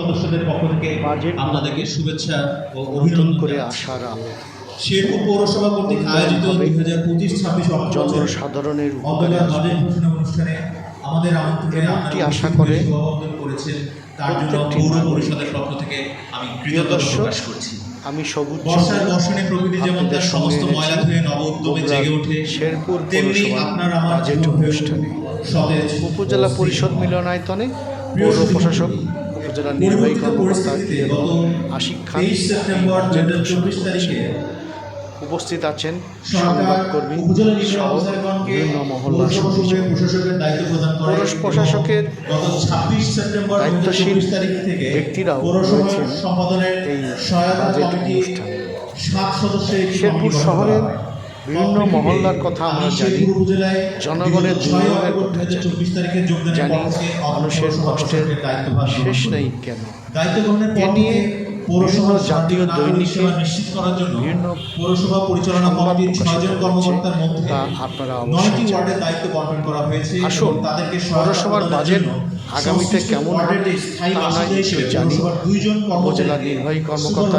সদস্যদের পক্ষ থেকে আপনাদেরকে শুভেচ্ছা ও অভিনন্দন করে আসার আলো। শেরপুর পৌরসভা কর্তৃক আয়োজিত দুই হাজার পঁচিশ ছাব্বিশ জনসাধারণের বাজেট ঘোষণা অনুষ্ঠানে আমাদের আমন্ত্রণে আশা করে করেছেন। তার জন্য পৌর পরিষদের পক্ষ থেকে আমি কৃতজ্ঞতা প্রকাশ করছি। আমি সবুজ বর্ষার বর্ষণে প্রকৃতি যেমন তার সমস্ত ময়লা ধুয়ে নব উদ্যমে জেগে ওঠে শেরপুর তেমনি আপনার আমার বাজেট অনুষ্ঠানে। উপজেলা পরিষদ। মিলনায়তনে পৌর প্রশাসক উপজেলা নির্বাহী কর্মকর্তা গত আশিক খান উপস্থিত আছেন সংবাদকর্মী সহ বিভিন্ন মহল্লা পৌরসভা প্রশাসকের দায়িত্বশীল তারিখ থেকে ব্যক্তিরাও রয়েছেন এই বাজেট অনুষ্ঠানে। শেরপুর শহরের। বিভিন্ন মহল্লার কথা আমরা জানি। জনগণের দুর্ভোগের কথা জানি। 2024 তারিখে যোগদানের জানি মানুষের কষ্টের শেষ নেই কেন এ নিয়ে বিভিন্ন জাতীয় দৈনিকে নিশ্চিত করার জন্য বিভিন্ন পৌরসভা পরিচালনা কমিটির ছয়জন কর্মকর্তার মধ্যে আপনারা নয়টি ওয়ার্ডের দায়িত্ব করা হয়েছে আসুন, তাদেরকে পৌরসভার বাজেট আগামীতে কেমন জানি। দুইজন উপজেলা নির্বাহী কর্মকর্তা।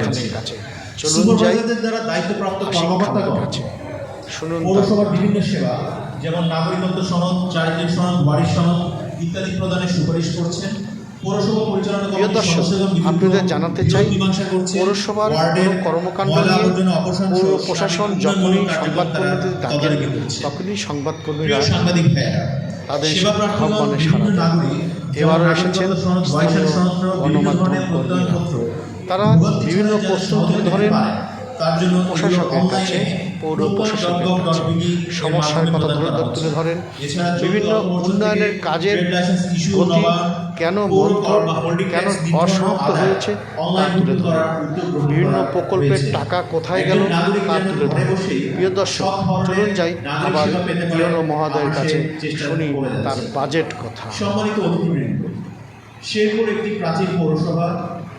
খানের কাছে চলুন যাই। দায়িত্বপ্রাপ্ত কর্মকর্তাগণ শুনুন পৌরসভার বিভিন্ন সেবা যেমন নাগরিকত্ব সনদ চারিত্রিক সনদ বাড়ির সনদ ইত্যাদি প্রদানে সুপারিশ করছেন। পৌরসভা প্রিয় দর্শক, আপনাদের জানাতে চাই, পৌরসভার কোনো কর্মকাণ্ড নিয়ে পৌর প্রশাসন যখনই সংবাদকর্মীদের ডাকেন তখনই সংবাদকর্মীরা সাংবাদিক তাদের আহ্বানে এবারও এসেছেন গণমাধ্যম কর্মীরা। তারা বিভিন্ন প্রশ্ন তুলে ধরেন পারে, প্রশাসকের কাছে পৌর প্রশাসকের কাছে সমস্যার কথা তুলে ধরেন। বিভিন্ন উন্নয়নের কাজের গতি কেন কেন অসমাপ্ত হয়েছে তুলে ধরেন। বিভিন্ন প্রকল্পের টাকা কোথায় গেল, তা তুলে ধরেন। প্রিয় দর্শক, চলুন যাই, আবার পিয়নো মহোদয়ের কাছে শুনি তার বাজেট কথা। শেরপুর একটি প্রাচীন পৌরসভা,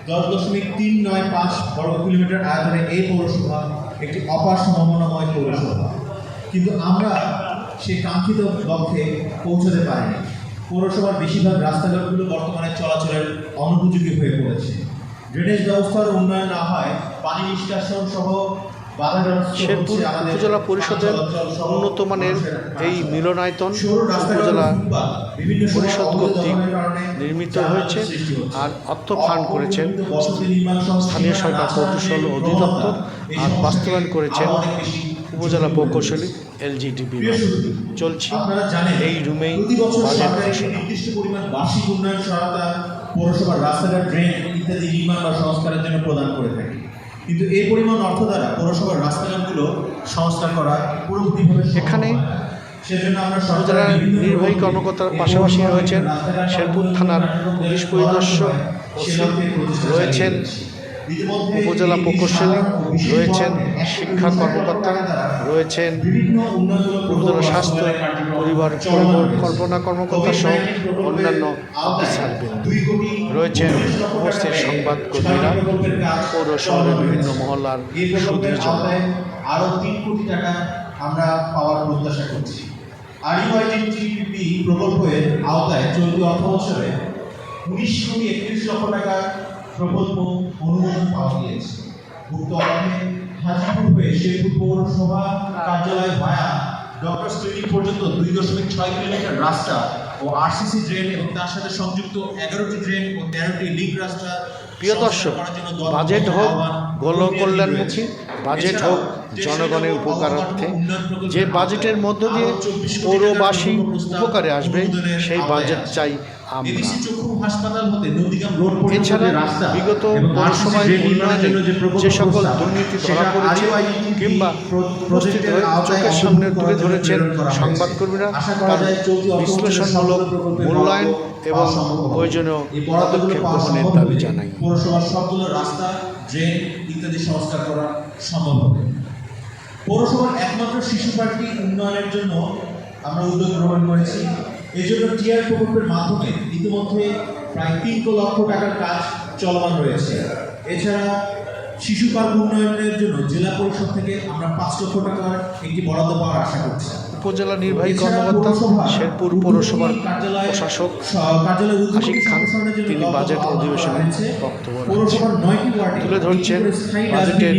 দশ দশমিক তিন নয় পাঁচ বর্গ কিলোমিটার আয়তনে এই পৌরসভা একটি অপার সম্ভাবনাময় পৌরসভা। কিন্তু আমরা সেই কাঙ্ক্ষিত লক্ষ্যে পৌঁছতে পারিনি। পৌরসভার বেশিরভাগ রাস্তাঘাটগুলো বর্তমানে চলাচলের অনুপযোগী হয়ে পড়েছে। ড্রেনেজ ব্যবস্থার উন্নয়ন না হয়, পানি নিষ্কাশন সহ শেরপুর উপজেলা পরিষদের উন্নত মানের এই মিলনায়তন উপজেলা পরিষদ কর্তৃক নির্মিত হয়েছে আর অর্থ ফান্ড করেছেন স্থানীয় সরকার প্রকৌশল অধিদপ্তর আর বাস্তবায়ন করেছেন উপজেলা প্রকৌশলী প্রিয় সুধী, চলছি এই রুমেই বাজেট সরকার একটি ঘোষণা। নির্দিষ্ট পরিমাণ বার্ষিক উন্নয়ন সহায়তা পৌরসভার রাস্তাঘাট ড্রেন ইত্যাদি নির্মাণ বা সংস্কারের জন্য প্রদান করে থাকে। কিন্তু এই পরিমাণ অর্থ দ্বারা পৌরসভার রাস্তাঘাটগুলো সংস্কার করা পুরোপুরিভাবে সেখানে এখানে উপজেলার নির্বাহী কর্মকর্তার পাশাপাশি রয়েছেন শেরপুর থানার পুলিশ পরিদর্শক রয়েছেন উপজেলা প্রকৌশলী রয়েছেন শিক্ষা কর্মকর্তা রয়েছেন উপজেলা স্বাস্থ্য পরিবার কল্পনা কর্মকর্তা সহ অন্যান্য রয়েছেন উপস্থিত সংবাদকর্মীরা পৌর শহরের বিভিন্ন। মহল্লার এই প্রকল্পের সুদীর্ঘ আওতায় আরও তিন কোটি টাকা আমরা পাওয়ার প্রত্যাশা করছি প্রকল্পের আওতায় চলতি অর্থ বছরে উনিশ কোটি একত্রিশ লক্ষ টাকা প্রকল্প অনুমোদন পাওয়া গিয়েছে। উক্ত অর্থে হাজিপুর হয়ে শেরপুর পৌরসভা কার্যালয় ভায়া ডক্টর ক্লিনিক পর্যন্ত দুই দশমিক ছয় কিলোমিটার রাস্তা ও আরসিসি ড্রেন এবং তার সাথে সংযুক্ত এগারোটি ড্রেন ও তেরোটি লিঙ্ক রাস্তা প্রিয় দর্শক বাজেট হোক গণ কল্যাণমুখী বাজেট হোক জনগণের উপকারার্থে যে বাজেটের মধ্য দিয়ে পৌরবাসী উপকারে আসবে সেই বাজেট চাই এছাড়া বিগত পৌরসভায় RCC ড্রেন নির্মাণের উন্নয়নে যে সকল দুর্নীতি ধরা পড়েছে কিংবা উপস্থিত হয়ে চোখের সামনে তুলে ধরেছেন। সংবাদকর্মীরা তার বিশ্লেষণমূলক মূল্যায়ন এবং। প্রয়োজনীয় পদক্ষেপ গ্রহণের দাবি জানাই পৌরসভার সবগুলো রাস্তা ড্রেন ইত্যাদি সংস্কার করা সম্ভব হবে। পৌরসভার একমাত্র শিশু পার্কটি উন্নয়নের জন্য আমরা উদ্যোগ গ্রহণ করেছি। এই জন্য টিআর প্রকল্পের মাধ্যমে ইতিমধ্যে প্রায় তিন লক্ষ টাকার কাজ চলমান রয়েছে। এছাড়া শিশু পার্ক উন্নয়নের জন্য জেলা পরিষদ থেকে আমরা পাঁচ লক্ষ টাকার একটি বরাদ্দ পাওয়ার আশা করছি। উপজেলা নির্বাহী কর্মকর্তা শেরপুর পৌরসভার প্রশাসক আশিক খান। তিনি বাজেট অধিবেশনে। বক্তব্য তুলে ধরছেন বাজেটের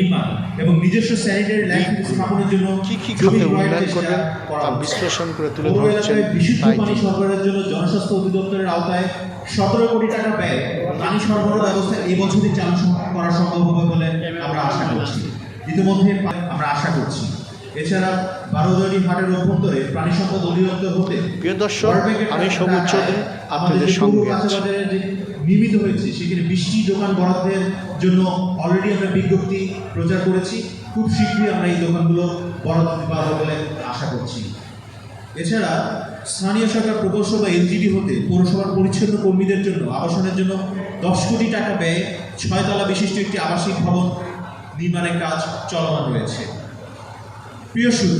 এবং নিজস্ব স্যানিটারি স্থাপনের জন্য কি কি খাতে উন্নয়ন করবেন করা তা বিশ্লেষণ করে তুলে ধরছেন তাই পানি সরবরাহের জন্য জনস্বাস্থ্য অধিদপ্তরের আওতায় সতেরো কোটি টাকা ব্যয়ে পানি সরবরাহ ব্যবস্থা এই বছরই চালু করা সম্ভব হবে বলে আমরা আশা করছি। ইতিমধ্যে আমরা আশা করছি। এছাড়া বারোদড়ি হাটের অভ্যন্তরে প্রাণী সম্পদ অধিদপ্তর হতে প্রিয় দর্শক ওয়ার্ল্ড আমি সবুজ চৌধুরী আপনাদের সঙ্গে নির্মিত হয়েছে সেখানে বৃষ্টি দোকান বরাদ্দের জন্য অলরেডি আমরা বিজ্ঞপ্তি প্রচার করেছি। খুব শীঘ্রই আমরা এই দোকানগুলো বরাদ্দ দিতে পারব বলে আশা করছি। এছাড়া স্থানীয় সরকার প্রকৌশল বা এলজিডি হতে পৌরসভার পরিচ্ছন্ন কর্মীদের জন্য আবাসনের জন্য দশ কোটি টাকা ব্যয়ে ছয়তলা বিশিষ্ট একটি আবাসিক ভবন নির্মাণের কাজ চলমান রয়েছে। প্রিয় শুধু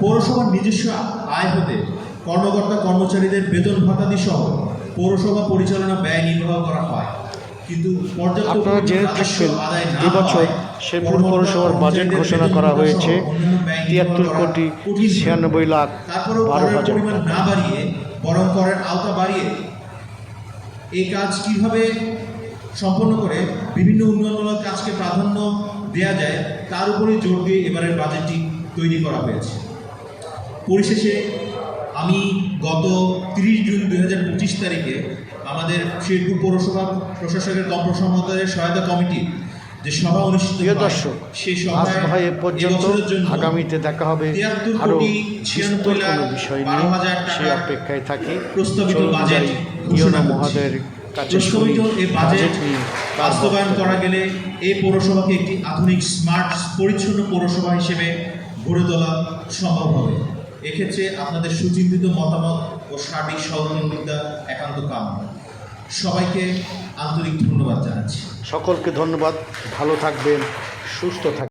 পৌরসভার নিজস্ব আয় হতে কর্মকর্তা কর্মচারীদের বেতন ভাতাদি সহ পৌরসভা পরিচালনা ব্যয় নির্বাহ করা হয়। কিন্তু পর্যাপ্ত আপনারা জেনে পরিমাণ রাজস্ব থাকবেন আদায় না এবছর শেরপুর পৌরসভার বাজেট ঘোষণা করা হয়েছে তিয়াত্তর কোটি ছিয়ানব্বই লাখ বারো হাজার না বাড়িয়ে বরং করের আওতা বাড়িয়ে এই কাজ কীভাবে সম্পন্ন করে বিভিন্ন উন্নয়নমূলক কাজকে প্রাধান্য দেওয়া যায় তার উপরে জোর দিয়ে এবারের বাজেটটি তৈরি করা হয়েছে। পরিশেষে আমি গত তিরিশ জুন দুই হাজার পঁচিশ তারিখে আমাদের শেরপুর পৌরসভা প্রশাসকের কর্মসম্পাদকের সহায়তা কমিটি যে সভা অনুষ্ঠিত প্রিয় দর্শক সেই আজ নয় এ পর্যন্ত আগামীতে দেখা হবে আরও বিস্তর কোনো বিষয় নিয়ে সেই অপেক্ষায় থাকি। ঘোষণা ইউনো মহোদয়ের কাছে শুনি। বাজেট নিয়ে বাস্তবায়ন করা গেলে এই পৌরসভাকে একটি আধুনিক স্মার্ট পরিচ্ছন্ন পৌরসভা হিসেবে গড়ে তোলা সম্ভব হবে। এক্ষেত্রে আপনাদের সুচিন্তিত মতামত ও সার্বিক সহযোগিতা একান্ত কাম সবাইকে আন্তরিক ধন্যবাদ জানাচ্ছি। সকলকে ধন্যবাদ। ভালো থাকবেন, সুস্থ থাকবেন।